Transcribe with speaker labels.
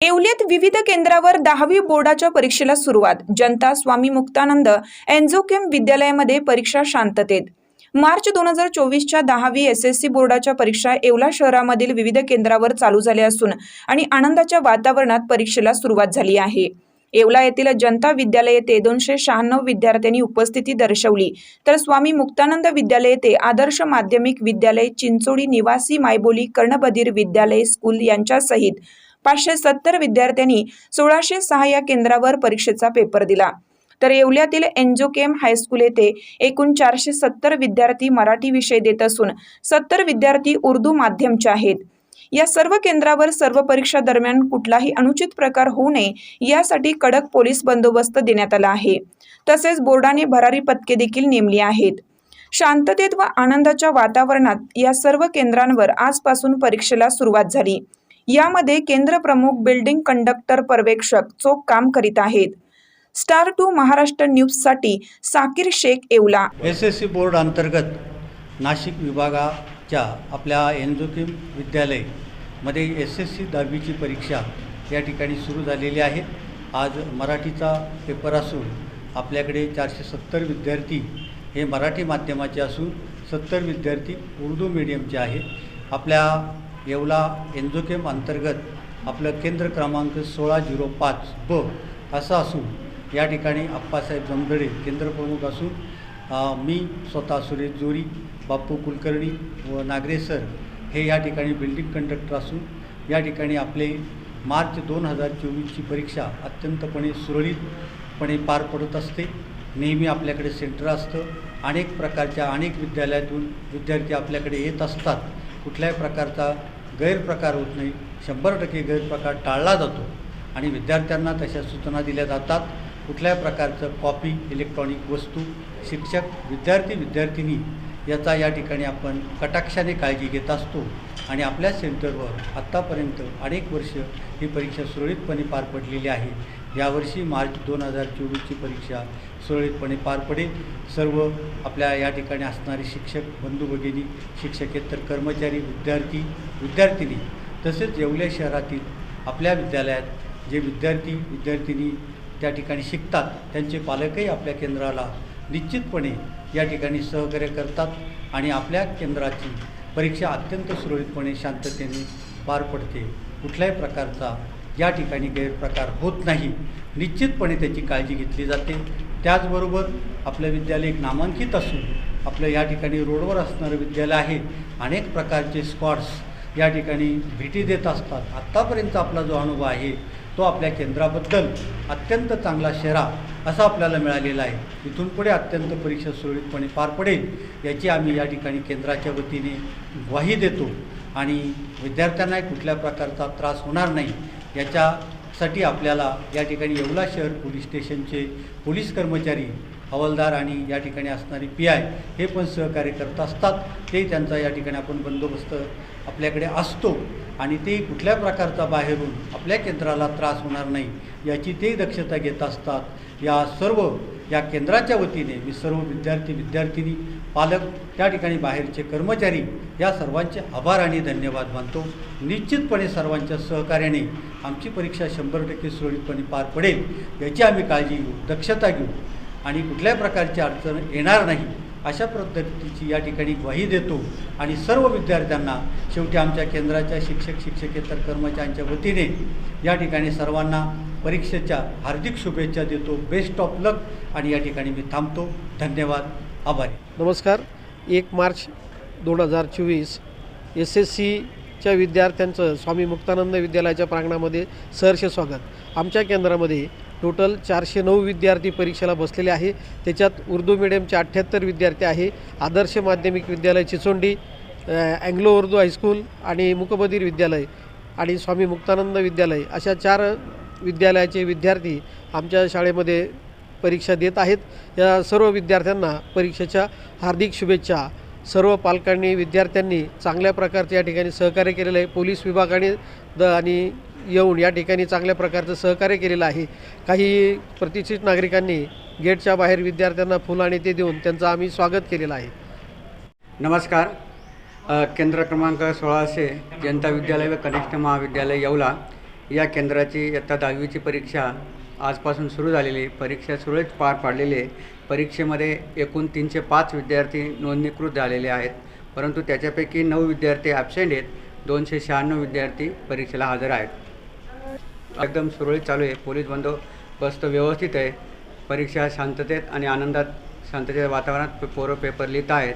Speaker 1: येवल्यात विविध केंद्रावर दहावी बोर्डाच्या परीक्षेला सुरुवात. जनता स्वामी मुक्तानंद एन्झोकेम विद्यालयामध्ये परीक्षा शांततेत. मार्च दोन हजार चोवीसच्या दहावी एस एस सी बोर्डाच्या परीक्षा येवला शहरामधील विविध केंद्रावर चालू झाल्या असून आणि आनंदाच्या वातावरणात परीक्षेला सुरुवात झाली आहे. येवला येथील जनता विद्यालय येथे दोनशे शहाण्णव विद्यार्थ्यांनी उपस्थिती दर्शवली. तर स्वामी मुक्तानंद विद्यालय येथे आदर्श माध्यमिक विद्यालय चिंचोडी निवासी मायबोली कर्णबधीर विद्यालय स्कूल यांच्यासहित पाचशे सत्तर विद्यार्थ्यांनी सोळाशे सहा या केंद्रावर परीक्षेचा पेपर दिला. तर येवल्यातील एन्जोकेम हायस्कूल येथे एकूण चारशे सत्तर विद्यार्थी मराठी विषय देत असून सत्तर विद्यार्थी उर्दू माध्यमचे आहेत. या सर्व केंद्रावर सर्व परीक्षा दरम्यान कुठलाही अनुचित प्रकार होऊ नये यासाठी कडक पोलीस बंदोबस्त देण्यात आला आहे. तसेच बोर्डाने भरारी पथके देखील नेमली आहेत. शांततेत व आनंदाच्या वातावरणात या सर्व केंद्रांवर आजपासून परीक्षेला सुरुवात झाली. यामध्ये केंद्र प्रमुख बिल्डिंग कंडक्टर पर्यवेक्षक चोख काम करीत आहेत. स्टार टू महाराष्ट्र न्यूजसाठी Sakir Shaikh Yeola.
Speaker 2: S S C board अंतर्गत नाशिक विभागाच्या आपल्या एनजोकिम विद्यालयमध्ये एस एस सी दहावीची परीक्षा या ठिकाणी सुरू झालेली आहे. आज मराठीचा पेपर असून आपल्याकडे चारशे सत्तर विद्यार्थी हे मराठी माध्यमाचे असून सत्तर विद्यार्थी उर्दू मीडियमचे आहेत. आपल्या येवला एन्झोकेम अंतर्गत आपलं केंद्र क्रमांक सोळा झिरो पाच ब असं असून या ठिकाणी अप्पासाहेब जमदडे केंद्रप्रमुख असून मी स्वतः सुरेश जोरी बाप्पू कुलकर्णी व नागरे सर हे या ठिकाणी बिल्डिंग कंडक्टर असून या ठिकाणी आपले मार्च दोन हजार चोवीसची परीक्षा अत्यंतपणे सुरळीतपणे पार पडत असते. नेहमी आपल्याकडे सेंटर असतं. अनेक प्रकारच्या अनेक विद्यालयातून विद्यार्थी आपल्याकडे येत असतात. कुठल्याही प्रकारचा गैरप्रकार होत नाही. शंभर टक्के गैरप्रकार टाळला जातो आणि विद्यार्थ्यांना तशा सूचना दिल्या जातात. कुठल्याही प्रकारचं कॉपी इलेक्ट्रॉनिक वस्तू शिक्षक विद्यार्थी विद्यार्थिनी याचा या ठिकाणी आपण कटाक्षाने काळजी घेत असतो आणि आपल्या सेंटरवर आत्तापर्यंत अनेक वर्ष ही परीक्षा सुरळीतपणे पार पडलेली आहे. यावर्षी मार्च दोन हजार चोवीसची परीक्षा सुरळीतपणे पार पडेल. सर्व आपल्या या ठिकाणी असणारे शिक्षक बंधू भगिनी शिक्षकेतर कर्मचारी विद्यार्थी विद्यार्थिनी तसेच येवल्या शहरातील आपल्या विद्यालयात जे विद्यार्थी विद्यार्थिनी त्या ठिकाणी शिकतात त्यांचे पालकही आपल्या केंद्राला निश्चितपणे या ठिकाणी सहकार्य करतात आणि आपल्या केंद्राची परीक्षा अत्यंत सुरळीतपणे शांततेने पार पडते. कुठल्याही प्रकारचा या ठिकाणी गैरप्रकार होत नाही. निश्चितपणे त्याची काळजी घेतली जाते. त्याचबरोबर आपलं विद्यालय एक नामांकित असून आपलं या ठिकाणी रोडवर असणारं विद्यालय आहे. अनेक प्रकारचे स्कॉट्स या ठिकाणी भेटी देत असतात. आत्तापर्यंत आपला जो अनुभव आहे तो आपल्या केंद्राबद्दल अत्यंत चांगला शेरा असा आपल्याला मिळालेला आहे. इथून पुढे अत्यंत परीक्षा सुरळीतपणे पार पडेल याची आम्ही या ठिकाणी केंद्राच्या वतीने ग्वाही देतो. आणि विद्यार्थ्यांनाही कुठल्या प्रकारचा त्रास होणार नाही याच्यासाठी आपल्याला या ठिकाणी येवला शहर पोलीस स्टेशनचे पोलीस कर्मचारी हवालदार आणि या ठिकाणी असणारी पी आय हे पण सहकार्य करत असतात. ते त्यांचा या ठिकाणी आपण बंदोबस्त आपल्याकडे असतो आणि ते कुठल्या प्रकारचा बाहेरून आपल्या केंद्राला त्रास होणार नाही याची ते दक्षता घेत असतात. या सर्व या केंद्राच्या वतीने मी सर्व विद्यार्थी विद्यार्थिनी पालक त्या ठिकाणी बाहेरचे कर्मचारी या सर्वांचे आभार आणि धन्यवाद मानतो. निश्चितपणे सर्वांच्या सहकार्याने आमची परीक्षा शंभर टक्के सुरळीतपणे पार पडेल याची आम्ही काळजी घेऊ दक्षता घेऊ आणि कुठल्याही प्रकारची अडचण येणार नाही. अशा पद्धतीची या ठिकाणी ग्वाही देतो. आणि सर्व विद्यार्थ्यांना शेवटी आमच्या केंद्राच्या शिक्षक शिक्षकेतर कर्मचाऱ्यांच्या वतीने या ठिकाणी सर्वांना परीक्षेच्या हार्दिक शुभेच्छा देतो. बेस्ट ऑफ लक आणि या ठिकाणी मी थांबतो. धन्यवाद. आभारी.
Speaker 3: नमस्कार. एक मार्च दोन हजार चोवीस एस एस सीच्या विद्यार्थ्यांचं स्वामी मुक्तानंद विद्यालयाच्या प्रांगणामध्ये सहर्ष स्वागत. आमच्या केंद्रामध्ये टोटल चारशे नऊ विद्यार्थी परीक्षेला बसलेले आहे. त्याच्यात उर्दू मिडियमचे अठ्ठ्याहत्तर विद्यार्थी आहे. आदर्श माध्यमिक विद्यालय चिचोंडी अँग्लो उर्दू हायस्कूल आणि मुकबधीर विद्यालय आणि स्वामी मुक्तानंद विद्यालय. अशा चार विद्यालयाचे विद्यार्थी आमच्या शाळेमध्ये परीक्षा देत आहेत. या सर्व विद्यार्थ्यांना परीक्षेच्या हार्दिक शुभेच्छा. सर्व पालकांनी विद्यार्थ्यांनी चांगल्या प्रकारचे या ठिकाणी सहकार्य केलेलं आहे. पोलीस विभागाने द आणि येऊन या ठिकाणी चांगल्या प्रकारचं सहकार्य केलेलं आहे. काही प्रतिष्ठित नागरिकांनी गेटच्या बाहेर विद्यार्थ्यांना फुलं आणि ते देऊन त्यांचं आम्ही स्वागत केलेलं आहे.
Speaker 4: नमस्कार. केंद्र क्रमांक सोळाशे जनता विद्यालय व कनिष्ठ महाविद्यालय येवला. या केंद्राची इयत्ता दहावीची परीक्षा आजपासून सुरू झालेली परीक्षा सुरळीत पार पाडलेली आहे. परीक्षेमध्ये एकूण तीनशे पाच विद्यार्थी नोंदणीकृत झालेले आहेत. परंतु त्याच्यापैकी नऊ विद्यार्थी ॲबसेंट आहेत. दोनशे शहाण्णव विद्यार्थी परीक्षेला हजर आहेत. एकदम सुरळीत चालू आहे. पोलीस बंदोबस्त व्यवस्थित आहे. परीक्षा शांततेत आणि आनंदात शांततेच्या वातावरणात पोरं पेपर लिहित आहेत.